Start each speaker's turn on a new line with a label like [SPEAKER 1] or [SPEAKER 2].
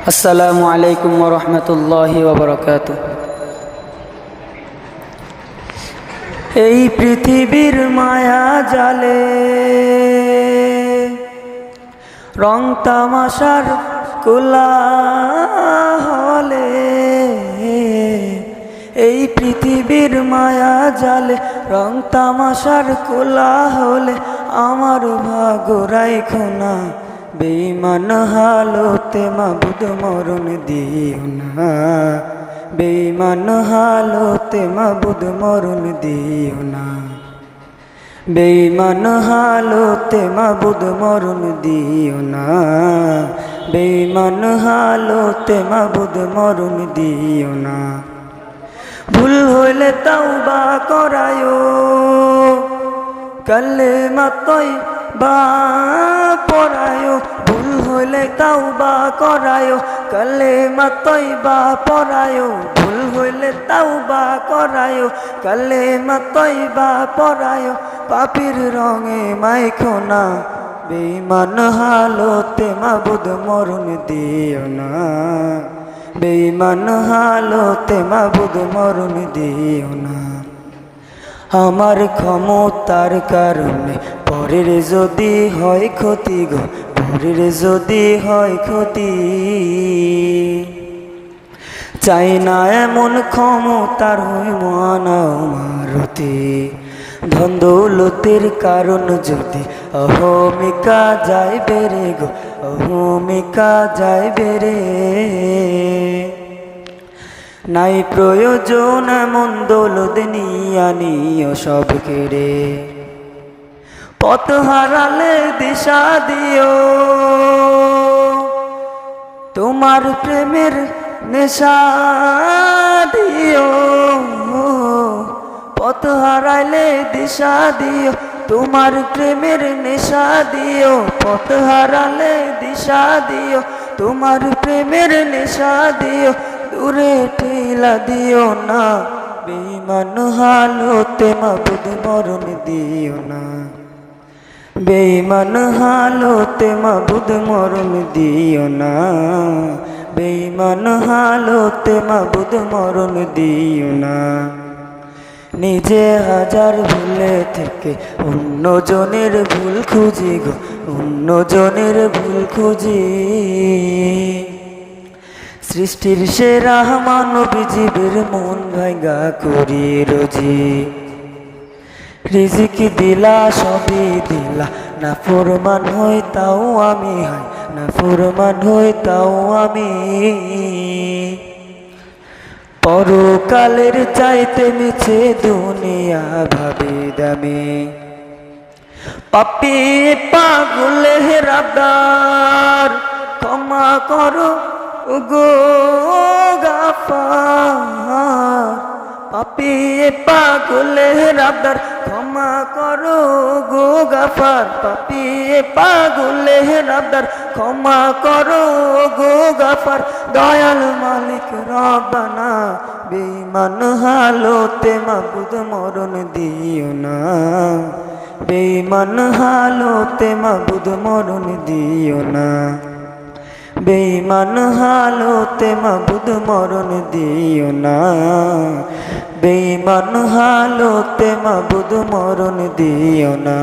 [SPEAKER 1] আসসালামু আলাইকুম রহমতুল্লাহ ওবরকাত এই পৃথিবীর মায়া জালে রং তামাশার কুলা হলে এই পৃথিবীর মায়া জালে রং তামাশার কুলা হলে আমার ভাগরাই খোনা বেইমান হালতে মাবুদ মরণ দিও না। বেইমান হালতে মাবুদ মরণ দিও না। বেইমান হালতে মাবুদ মরণ দিও না। বেইমান হালতে মাবুদ মরণ দিও না। ভুল হইলে তাওবা করায়ো। কালে মাতই বা পড়ায়ো, ভুল হইলে তাওবা করায়ো কালে মাতই বা পড়ায়ো, ভুল হইলে তাওবা করায়ো কালে মাতই বা পড়ায়ো, পাপির রঙে মাইখো না বেইমান হালতে মাবুদ মরণ দিও না বেইমান হালতে মাবুদ মরণ দিও না। আমার ক্ষমতার কারণে পরের যদি হয় ক্ষতি গো, পরের যদি হয় ক্ষতি। চাই না এমন ক্ষমতার মানাও মারতি। ধন দৌলতের কারণ যদি অহমিকা যায় বেড়ে গো, অহমিকা যায় বেড়ে নাই প্রয়োজন এমন দৌলত নিয়া নিও সব কেড়ে। পথ হারালে দিশা দিও। তোমার প্রেমের নেশা দিও। পথ হারাইলে দিশা দিও। তোমার প্রেমের নেশা দিও। পথ হারালে দিশা দিও। তোমার প্রেমের নেশা দিও। দূরে ঠেলা দিও না। বেইমান হালতে মাবুদ মরণ দিও না। বেইমান হালতে মাবুদ মরণ দিও না। বেইমান হালতে মাবুদ মরণ দিও না। নিজে হাজার ভুলে থেকে অন্য জনের ভুল খুঁজি গো, অন্য জনের ভুল খুঁজি। সৃষ্টির সেরা মানব জীবের মন ভাঙ্গা করি রোজি। রিজিক দিলা, সবই দিলা। না ফুরমান হই, তাও আমি হাই। না ফুরমান হই, তাও আমি পরকালের চাইতে মিছে দুনিয়া ভাবে দামে। পাপি পাগলে রাবদার, ক্ষমা করো গো গাফার। পাপি পাগলে ক্ষমা করো গো গাফার পাপি পাগলে রাবদার। ক্ষমা করো গো গাফার, দয়াল মালিক রবানা বেইমান হালতে মাবুদ মরণ দিও না। বেইমান হালতে মাবুদ মরণ দিও না। বেইমান হালতে মাবুদ মরণ দিও না। বেঈমান হালতে মাবুদ মরণ দিও না।